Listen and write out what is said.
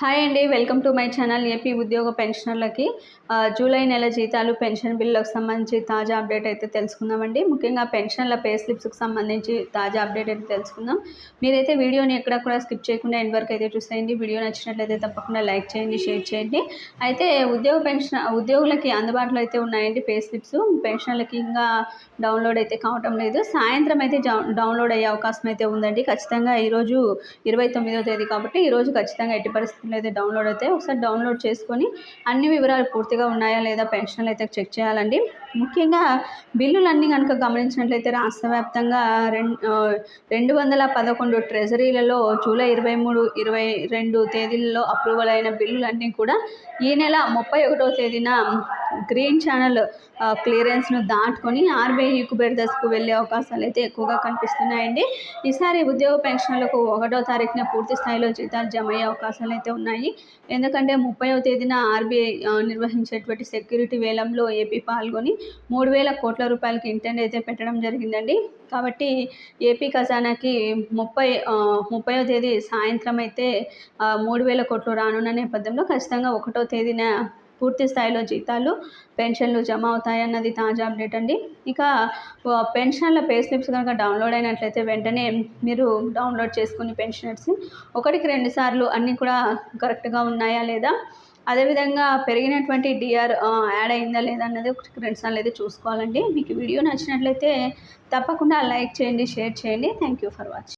Hi అండి welcome to my channel AP ఉద్యోగ పెన్షనర్లకి. జూలై నెల జీతాలు పెన్షన్ బిల్లులకు సంబంధించి తాజా అప్డేట్ అయితే తెలుసుకుందామండి. ముఖ్యంగా పెన్షన్ల పే స్లిప్స్కి సంబంధించి తాజా అప్డేట్ అయితే తెలుసుకుందాం. మీరైతే వీడియోని ఎక్కడ కూడా స్కిప్ చేయకుండా ఎండ్ వరకు అయితే చూసేయండి. వీడియో నచ్చినట్లయితే తప్పకుండా లైక్ చేయండి షేర్ చేయండి. అయితే ఉద్యోగ పెన్షన్ ఉద్యోగులకి అందుబాటులో అయితే ఉన్నాయండి పే స్లిప్స్. పెన్షన్లకి ఇంకా డౌన్లోడ్ అయితే కావటం లేదు. సాయంత్రం అయితే డౌన్లోడ్ అయ్యే అవకాశం అయితే ఉందండి. ఖచ్చితంగా ఈరోజు ఇరవై తొమ్మిదో తేదీ కాబట్టి ఈరోజు ఖచ్చితంగా ఎట్టి పరిస్థితులు అయితే డౌన్లోడ్ అయితే ఒకసారి డౌన్లోడ్ చేసుకొని అన్ని వివరాలు పూర్తిగా ఉన్నాయా లేదా పెన్షన్లు అయితే చెక్ చేయాలండి. ముఖ్యంగా బిల్లులన్నీ కనుక గమనించినట్లయితే రాష్ట్ర వ్యాప్తంగా రెండు రెండు వందల పదకొండు ట్రెజరీలలో జూలై ఇరవై మూడు ఇరవై రెండు తేదీలలో అప్రూవల్ అయిన బిల్లులన్నీ కూడా ఈ నెల ముప్పై ఒకటో తేదీన గ్రీన్ ఛానల్ క్లియరెన్స్ను దాటుకొని ఆర్బీఐ యుకుబేర్ దశకు వెళ్ళే అవకాశాలు అయితే ఎక్కువగా కనిపిస్తున్నాయండి. ఈసారి ఉద్యోగ పెన్షన్లకు ఒకటో తారీఖున పూర్తి స్థాయిలో జీతాలు జమ అయ్యే అవకాశాలు అయితే ఉన్నాయి. ఎందుకంటే ముప్పైవ తేదీన ఆర్బీఐ నిర్వహించేటువంటి సెక్యూరిటీ వేలంలో ఏపీ పాల్గొని మూడు వేల కోట్ల రూపాయలకి ఇంటెండ్ అయితే పెట్టడం జరిగిందండి. కాబట్టి ఏపీ ఖజానాకి ముప్పై ముప్పైవ తేదీ సాయంత్రం అయితే మూడు వేల కోట్లు రానున్న నేపథ్యంలో ఖచ్చితంగా ఒకటో తేదీన పూర్తి స్థాయిలో జీతాలు పెన్షన్లు జమ అవుతాయన్నది తాజా అప్డేట్ అండి. ఇక పెన్షన్ల పే స్లిప్స్ కనుక డౌన్లోడ్ అయినట్లయితే వెంటనే మీరు డౌన్లోడ్ చేసుకుని పెన్షనర్స్ ఒకటికి రెండు సార్లు అన్నీ కూడా కరెక్ట్గా ఉన్నాయా లేదా అదేవిధంగా పెరిగినటువంటి డిఆర్ యాడ్ అయిందా లేదా అన్నది ఒకటి రెండు సార్లు అయితే చూసుకోవాలండి. మీకు వీడియో నచ్చినట్లయితే తప్పకుండా లైక్ చేయండి షేర్ చేయండి. Thank you for watching